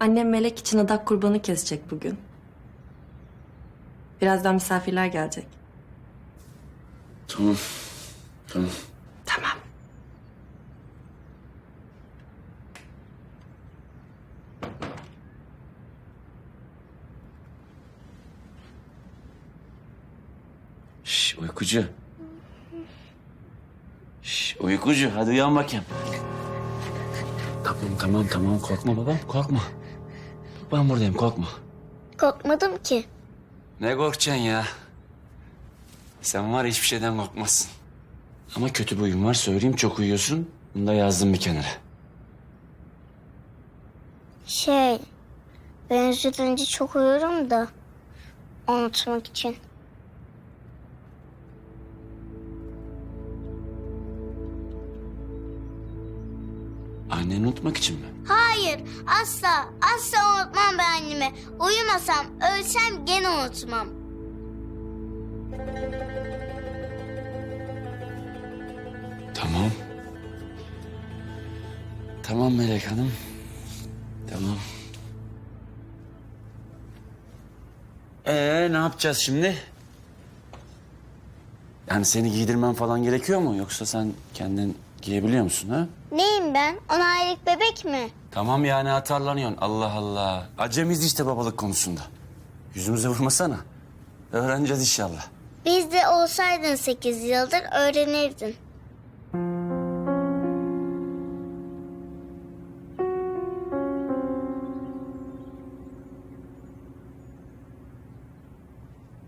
Annem Melek için adak kurbanı kesecek bugün. Birazdan misafirler gelecek. Tamam. Tamam. Tamam. Şş uykucu. Şş uykucu hadi uyan bakayım. Tamam tamam tamam korkma babam korkma. Ben buradayım korkma. Korkmadım ki. Ne korkacaksın ya? Sen var hiçbir şeyden korkmazsın. Ama kötü bir huyun var söyleyeyim çok uyuyorsun. Bunu da yazdım bir kenara. Şey, ben üzülünce çok uyurum da unutmak için. Anneni unutmak için mi? Hayır, asla, asla unutmam ben annemi. Uyumasam, ölsem gene unutmam. Tamam. Tamam Melek Hanım. Tamam. Ee ne yapacağız şimdi? Yani seni giydirmem falan gerekiyor mu? Yoksa sen kendin giyebiliyor musun ha? Neyim ben? On aylık bebek mi? Tamam yani atarlanıyorsun. Allah Allah. Acemiz işte babalık konusunda. Yüzümüze vurmasana. Öğreneceğiz inşallah. Bizde olsaydın sekiz yıldır öğrenirdin.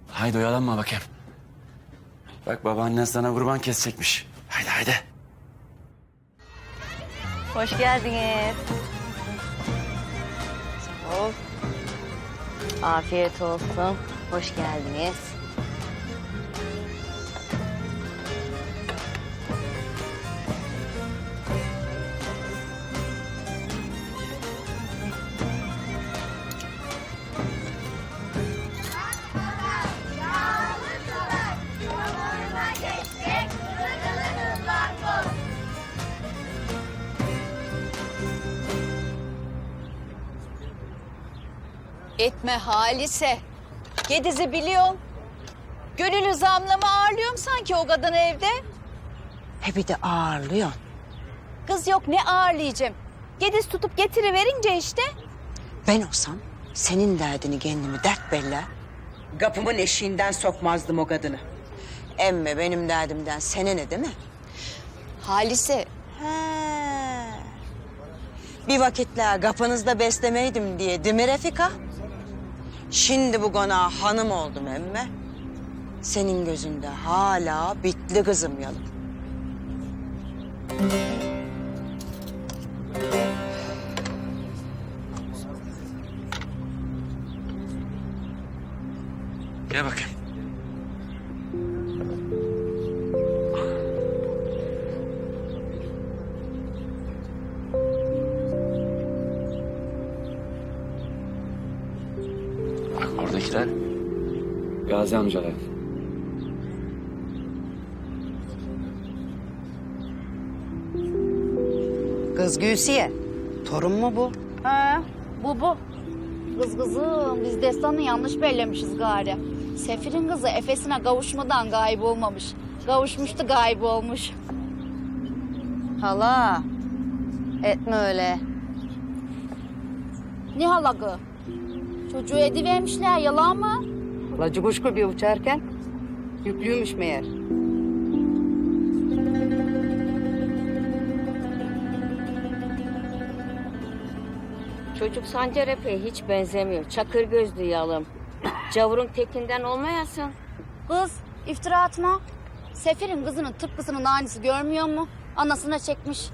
Haydi oyalanma bakayım. Bak babaannen sana kurban kesecekmiş. Haydi haydi. Hoş geldiniz. Sağ ol. Afiyet olsun. Hoş geldiniz. Etme Halise. Gediz'i biliyorum. Gönül zamlama ağırlıyorum sanki o kadın evde. He bir de ağırlıyor. Kız yok ne ağırlayacağım. Gediz tutup getiriverince işte. Ben olsam senin derdini kendimi dert bella. Kapımın eşiğinden sokmazdım o kadını. Emme benim derdimden sene ne değil mi? Halise He. Bir vakitler kapınızda beslemeydim diye değil mi Refika? Şimdi bu konağa hanım oldum emme. Senin gözünde hala bitli kızım yalım. Gel bakayım. Gazi amcalar. Kız Gülsiye, torun mu bu? Ha, bu bu. Kız kızım biz destanı yanlış bellemişiz gari. Sefir'in kızı Efes'ine kavuşmadan gayb olmamış. Kavuşmuştu gayb olmuş. Hala. Etme öyle. Ne halakı? Çocuğu edivermişler yalan mı? Lacı kuşku bir uçarken yüklüymüş meğer. Çocuk Sancar Efe'ye hiç benzemiyor. Çakır gözlü yalım. Cavurun tekinden olmayasın. Kız iftira atma. Sefir'in kızının tıpkısının aynısı görmüyor mu? Anasına çekmiş.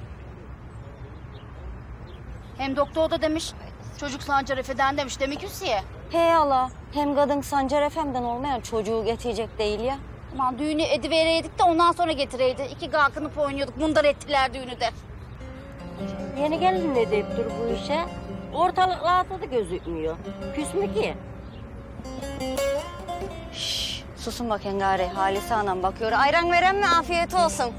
Hem doktor da demiş. Çocuk Sancar Efe'den demiş demek Hüsiye. Hey Allah. Hem kadın Sancar Efe'mden olmayan çocuğu getirecek değil ya. Aman düğünü edivereydik de ondan sonra getireydi. İki kalkınıp oynuyorduk. Mundar ettiler düğünü de. Yeni gelin ne deyip dur bu işe? Ortalıklarda da gözükmüyor. Küs mü ki? Şşş, susun bakın gari. Halise anam bakıyor. Ayran veren mi? Afiyet olsun.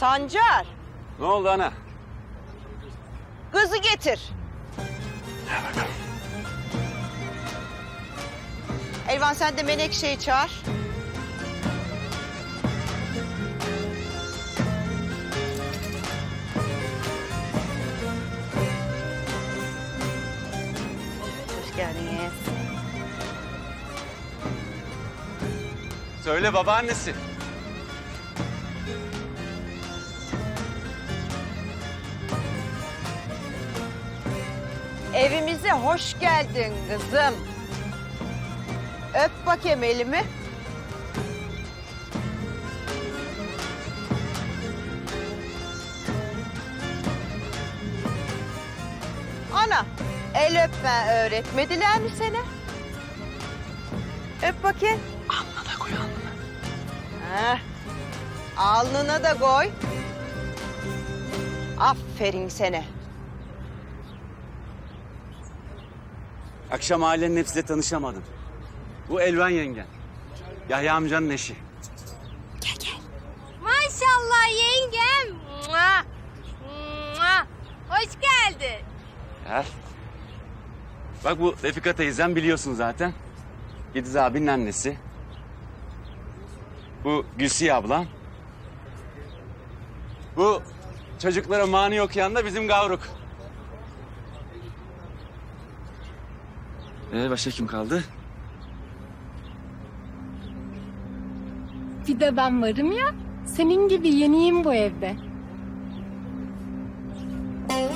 Sancar, Ne oldu ana? kızı getir. Elvan sen de Menekşe'yi çağır. Hoş geldiniz. Söyle babaannesi. Evimize hoş geldin kızım. Öp bakayım elimi. Ana, el öpme öğretmediler mi sana? Öp bakayım. Alnına da koy alnına. Heh. Alnına da koy. Aferin sene. Akşam ailenin hepsiyle tanışamadım. Bu Elvan yengen. Yahya amcanın eşi. Maşallah yengem. Mua. Mua. Hoş geldin. Gel. Bak bu Refika teyzem biliyorsun zaten. Yediz abinin annesi. Bu Gülsiye ablam. Bu çocuklara mani okuyan da bizim Gavruk. Ee, başka kim kaldı? Bir de ben varım ya. Senin gibi yeniyim bu evde.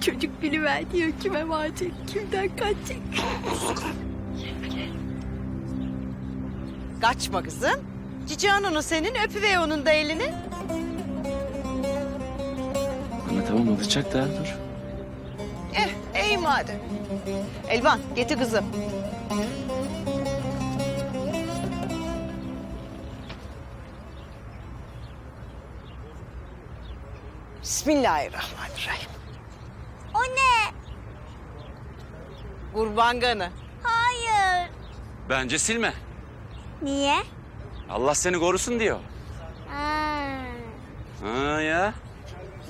Çocuk biliver diyor kime varacak, kimden kaçacak. Kaçma kızım. Cici Hanım'ın senin öpüver onun da elini. Tamam alacak da dur. Eh, iyi madem. Elvan, getir kızım. Bismillahirrahmanirrahim. O ne? Kurban kanı. Hayır. Bence silme. Niye? Allah seni korusun diyor. Ha. Ha ya.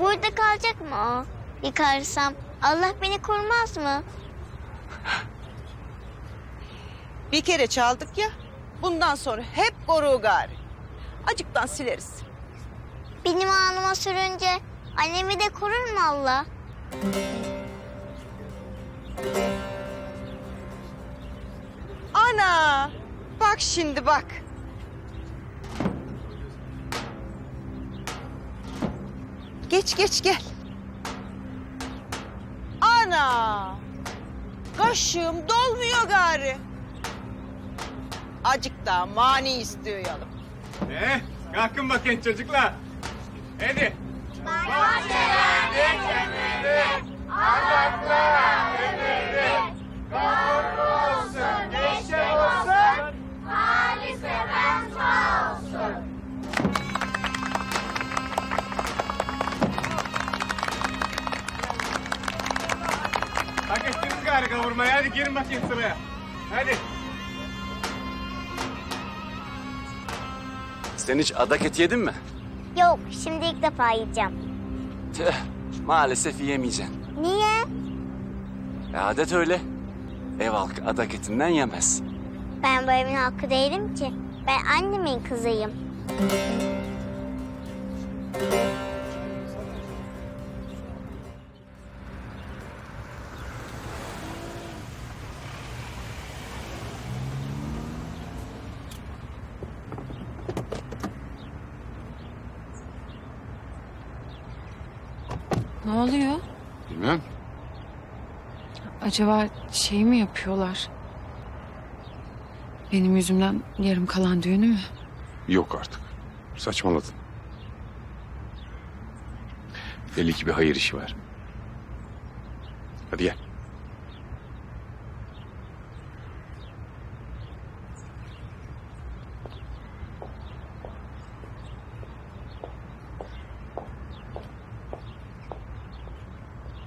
Burada kalacak mı o? Yıkarsam Allah beni korumaz mı? Bir kere çaldık ya. Bundan sonra hep koruğu gari. Acıktan sileriz. Benim anıma sürünce annemi de korur mu Allah? Ana! Bak şimdi bak. Geç geç gel. Ana! Kaşığım dolmuyor gari. Acık daha mani istiyor yalım. Eh, kalkın bakın çocuklar. Hadi. Hak ettiniz gari kavurmayı. Hadi girin bakayım sıraya. Hadi. Sen hiç adak eti yedin mi? Yok şimdi ilk defa yiyeceğim. Tüh, maalesef yiyemeyeceksin. Niye? E, adet öyle. Ev halkı adak etinden yemez. Ben bu evin hakkı değilim ki. Ben annemin kızıyım. Acaba şey mi yapıyorlar? Benim yüzümden yarım kalan düğünü mü? Yok artık. Saçmaladın. Belli ki bir hayır işi var. Hadi gel.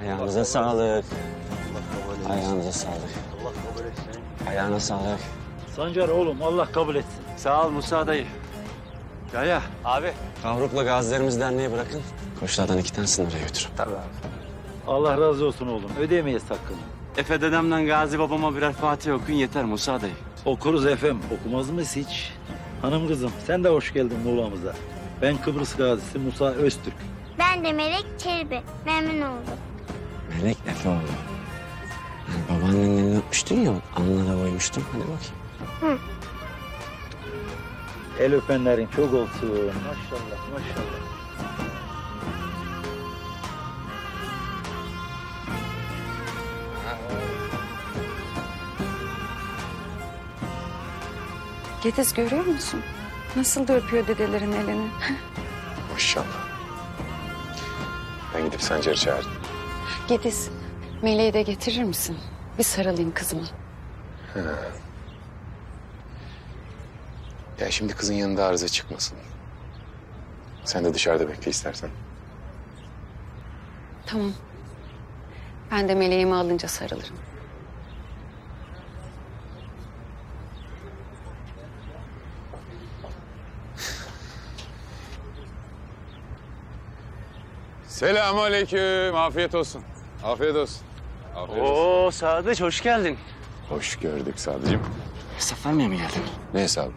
Ayağınıza sağlık. Ayağınıza sağlık. Ayağına sağlık. Sancar oğlum Allah kabul etsin. Sağ ol Musa dayı. Yaya. Abi. Kavrukla Gazilerimiz Derneği bırakın. Koçlardan iki tanesini oraya götürün. Tabii abi. Allah razı olsun oğlum. Ödeyemeyiz hakkını. Efe dedemden Gazi babama birer Fatih okuyun yeter Musa dayı. Okuruz efem. Okumaz mıyız hiç? Hanım kızım sen de hoş geldin Muğla'mıza. Ben Kıbrıs gazisi Musa Öztürk. Ben de Melek Çelebi. Memnun oldum. Melek Efe oldu. Elini öpmüştün ya, alnına koymuştum. Hadi bakayım. El öpenlerin çok olsun. Maşallah maşallah. Gediz görüyor musun? Nasıl da öpüyor dedelerin elini. Maşallah. Ben gidip Sancar'ı çağırdım. Gediz, Meleği de getirir misin? Bir sarılayım kızıma. Ya şimdi kızın yanında arıza çıkmasın. Sen de dışarıda bekle istersen. Tamam. Ben de Meleğimi alınca sarılırım. Selamünaleyküm. Afiyet olsun. Afiyet olsun. Olsun. Oo Sadıç hoş geldin. Hoş gördük Sadıcığım. Hesap vermeye mi geldin? Ne hesabı?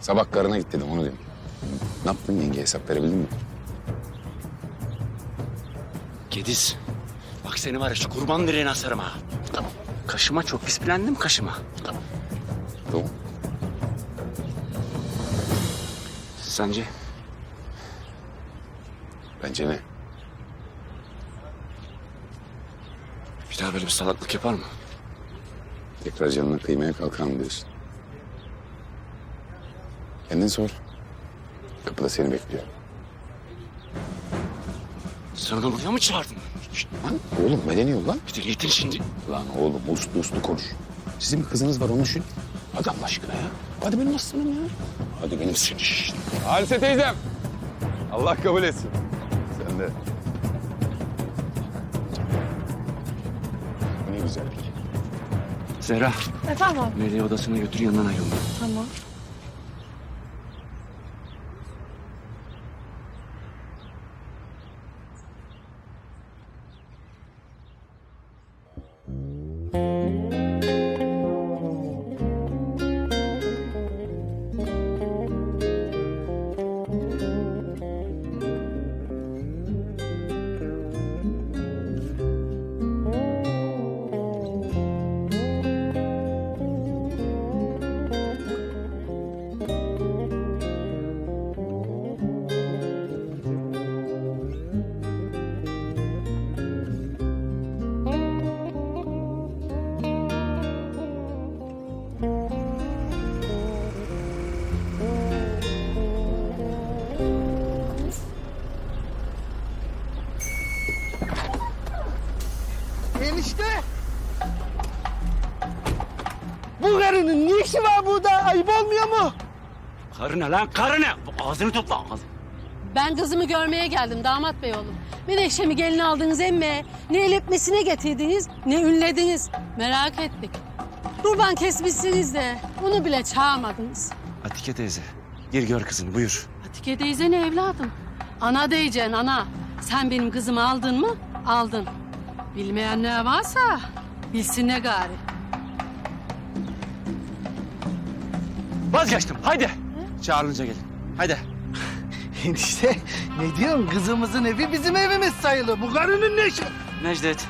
Sabah karına git dedim onu dedim. Ne yaptın yenge hesap verebildin mi? Gediz. Bak seni var ya şu kurban direğine asarım ha. Tamam. Kaşıma çok pis bilendim kaşıma. Tamam. Tamam. Sence? Bence ne? Daha böyle bir salaklık yapar mı? Tekrar canına kıymaya kalkar mı diyorsun? Kendin sor. Kapıda seni bekliyor. Sen onu buraya mı çağırdın? Lan oğlum medeni ol lan. Bir de yetin şimdi. Lan oğlum uslu uslu konuş. Sizin bir kızınız var onu düşün. Hadi Allah aşkına ya. Hadi benim aslanım ya. Hadi benim seni. Halise teyzem. Allah kabul etsin. Sen de. Güzellik. Zehra. Efendim abi? Meleği odasına götür yanından ayrılma. Tamam. Karı ne lan karı ne? Ağzını topla. Ağzını. Ben kızımı görmeye geldim damat bey oğlum. Menekşemi gelin aldınız emme. Ne el öpmesine getirdiniz ne ünlediniz. Merak ettik. Kurban kesmişsiniz de onu bile çağırmadınız. Atike teyze. Gir gör kızını buyur. Atike teyze ne evladım? Ana diyeceksin ana. Sen benim kızımı aldın mı? Aldın. Bilmeyenler varsa bilsin ne gari. Vazgeçtim haydi. Çağırınca gelin. Haydi. Enişte ne diyorsun? Kızımızın evi bizim evimiz sayılır. Bu karının ne işi? Necdet.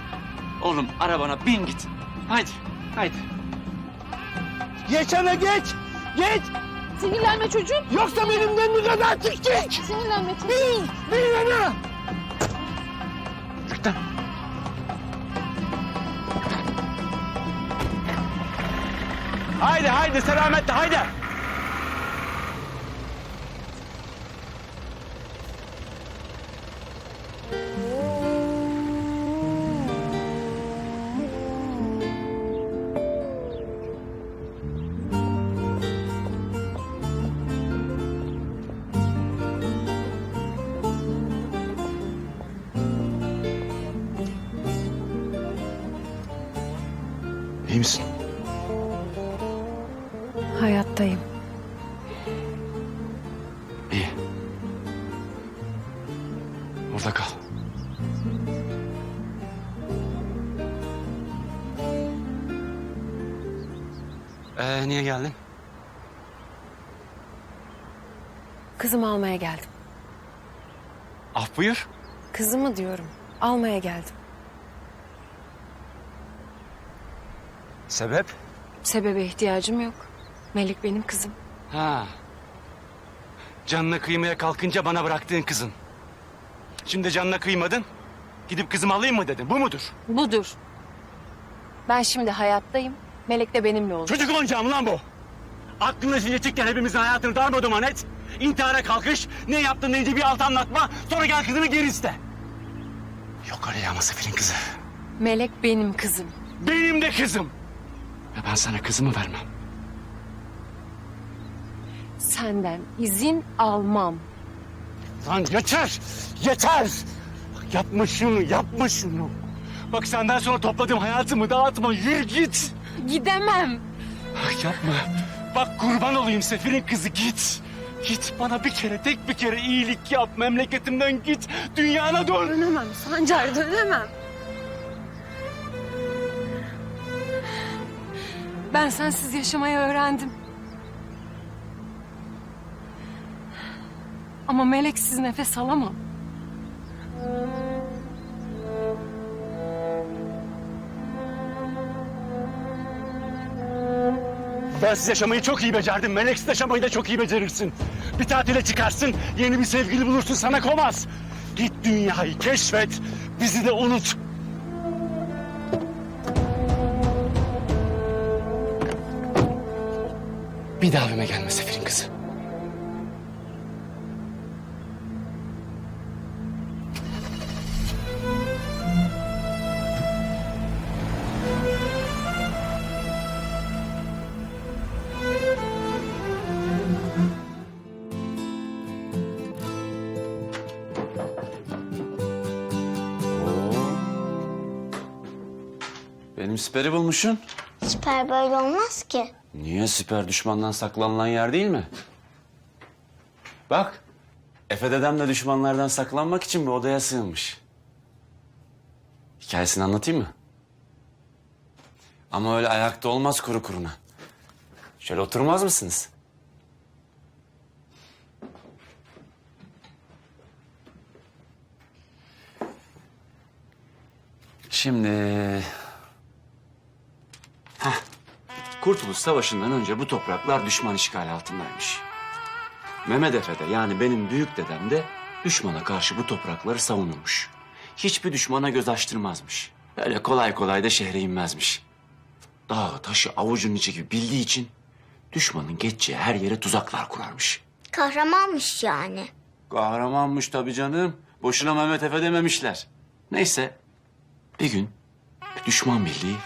Oğlum arabana bin git. Haydi. Haydi. Geç ana geç. Geç. Sinirlenme çocuğum. Yoksa benim gönlüm kadar çıkacak. Sinirlenme çocuğum. Bin. Bin ana. Yüklen. Haydi haydi selametle haydi. Niye geldin? Kızımı almaya geldim. Af buyur. Kızımı diyorum. Almaya geldim. Sebep? Sebebe ihtiyacım yok. Melek benim kızım. Ha. Canına kıymaya kalkınca bana bıraktığın kızın. Şimdi canına kıymadın. Gidip kızımı alayım mı dedin. Bu mudur? Budur. Ben şimdi hayattayım. Melek de benimle olur. Çocuk oyuncağı mı lan bu? Aklına zincircikken hepimizin hayatını darmaduman et. İntihara kalkış. Ne yaptın deyince bir alt anlatma. Sonra gel kızını geri iste. Yok öyle ya Masafir'in kızı. Melek benim kızım. Benim de kızım. Ve ben sana kızımı vermem. Senden izin almam. Lan yeter! Yeter! Bak yapma şunu, yapma şunu. Bak senden sonra topladığım hayatımı dağıtma. Yürü git. Gidemem. Bak yapma. Bak kurban olayım Sefir'in kızı git. Git bana bir kere tek bir kere iyilik yap. Memleketimden git. Dünyana dön. Dönemem Sancar dönemem. Ben sensiz yaşamayı öğrendim. Ama meleksiz nefes alamam. Bensiz yaşamayı çok iyi becerdim. Meleksiz yaşamayı da çok iyi becerirsin. Bir tatile çıkarsın, yeni bir sevgili bulursun sana komaz. Git dünyayı keşfet, bizi de unut. Bir daha evime gelme Sefir'in kızı. Siperi bulmuşsun. Süper böyle olmaz ki. Niye siper düşmandan saklanılan yer değil mi? Bak. Efe dedem de düşmanlardan saklanmak için bir odaya sığınmış. Hikayesini anlatayım mı? Ama öyle ayakta olmaz kuru kuruna. Şöyle oturmaz mısınız? Şimdi... Kurtuluş Savaşı'ndan önce bu topraklar düşman işgali altındaymış. Mehmet Efe de yani benim büyük dedem de düşmana karşı bu toprakları savunurmuş. Hiçbir düşmana göz açtırmazmış. Öyle kolay kolay da şehre inmezmiş. Dağı taşı avucunun içi gibi bildiği için düşmanın geçeceği her yere tuzaklar kurarmış. Kahramanmış yani. Kahramanmış tabii canım. Boşuna Mehmet Efe dememişler. Neyse. Bir gün düşman birliği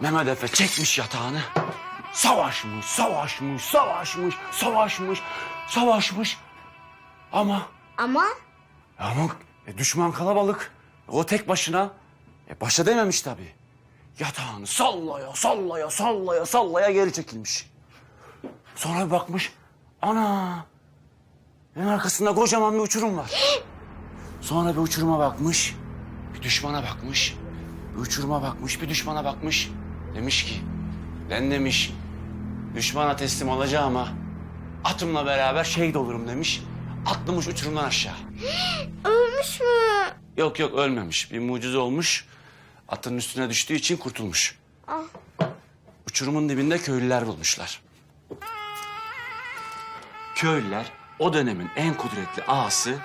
Mehmet Efe çekmiş yatağını. Savaşmış, savaşmış, savaşmış, savaşmış, savaşmış. Ama, Ama ama e, düşman kalabalık. O tek başına. E, başa dememiş tabii. Yatağını sallaya, sallaya, sallaya, sallaya geri çekilmiş. Sonra bir bakmış. Ana! En arkasında kocaman bir uçurum var. Sonra bir uçuruma bakmış. Bir düşmana bakmış. Bir uçuruma bakmış, bir düşmana bakmış. Demiş ki, ben demiş, düşmana teslim olacağım ama atımla beraber şehit olurum demiş. Atlamış uçurumdan aşağı. ölmüş mü? Yok yok ölmemiş. Bir mucize olmuş. Atın üstüne düştüğü için kurtulmuş. Ah. Uçurumun dibinde köylüler bulmuşlar. Köylüler o dönemin en kudretli ağası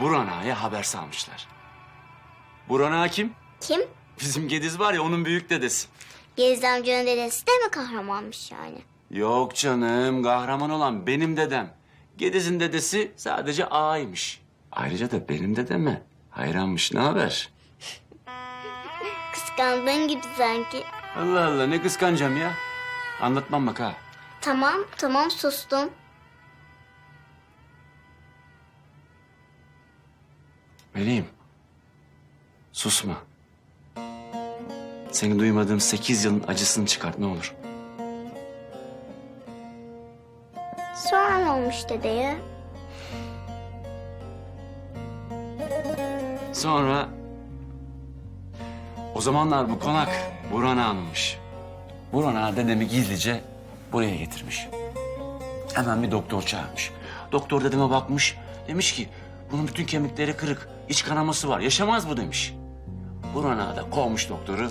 Burhan Ağa'ya haber salmışlar. Burhan Ağa kim? Bizim Gediz var ya onun büyük dedesi. Geriz amcanın dedesi de mi kahramanmış yani? Yok canım kahraman olan benim dedem. Gediz'in dedesi sadece ağaymış. Ayrıca da benim dedeme hayranmış ne haber? Kıskandığın gibi sanki. Allah Allah ne kıskancam ya. Anlatmam bak ha. Tamam tamam sustum. Meleğim. Susma. Seni duymadığım sekiz yılın acısını çıkart ne olur. Sonra ne olmuş dedeye? Sonra... O zamanlar bu konak Burhan Ağa'nınmış. Burhan Ağa dedemi gizlice buraya getirmiş. Hemen bir doktor çağırmış. Doktor dedeme bakmış. Demiş ki bunun bütün kemikleri kırık. iç kanaması var. Yaşamaz bu demiş. Burhan Ağa da kovmuş doktoru.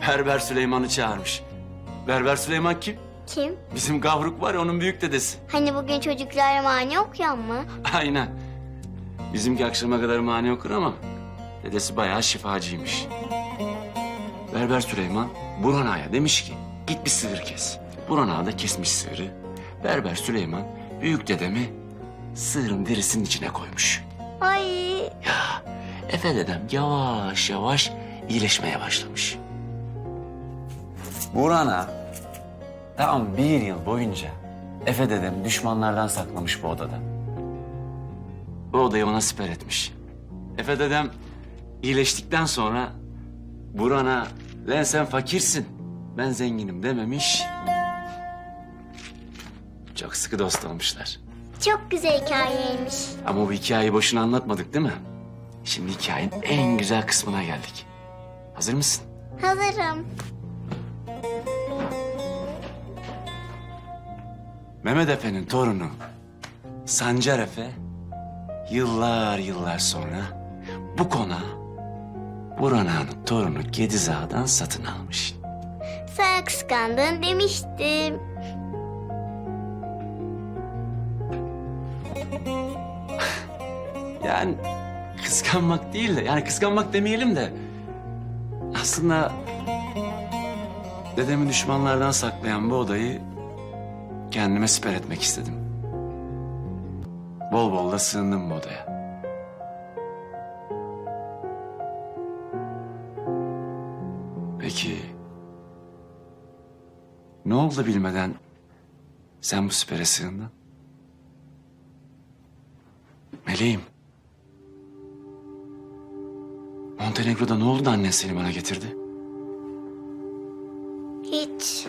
Berber Süleyman'ı çağırmış. Berber Süleyman kim? Kim? Bizim Gavruk var ya onun büyük dedesi. Hani bugün çocuklar mani okuyan mı? Aynen. Bizimki akşama kadar mani okur ama dedesi bayağı şifacıymış. Berber Süleyman Burhan Ağa'ya demiş ki git bir sığır kes. Burhan Ağa da kesmiş sığırı. Berber Süleyman büyük dedemi sığırın derisinin içine koymuş. Ay Ya Efe dedem yavaş yavaş iyileşmeye başlamış. Burhan Ağa tam bir yıl boyunca Efe dedem düşmanlardan saklamış bu odada. Bu odayı ona siper etmiş. Efe dedem iyileştikten sonra Burhan'a lan sen fakirsin ben zenginim dememiş. Çok sıkı dost olmuşlar. Çok güzel hikayeymiş. Ama bu hikayeyi boşuna anlatmadık değil mi? Şimdi hikayenin en güzel kısmına geldik. Hazır mısın? Hazırım. Mehmet Efe'nin torunu Sancar Efe yıllar yıllar sonra bu konağı Burhan Ağa'nın torunu Gediz Ağa'dan satın almış. Sen kıskandın demiştim. Yani kıskanmak değil de yani kıskanmak demeyelim de aslında dedemi düşmanlardan saklayan bu odayı kendime siper etmek istedim. Bol bol da sığındım bu odaya. Peki ne oldu bilmeden sen bu sipere sığındın? Meleğim. Montenegro'da ne oldu da annen seni bana getirdi? Hiç.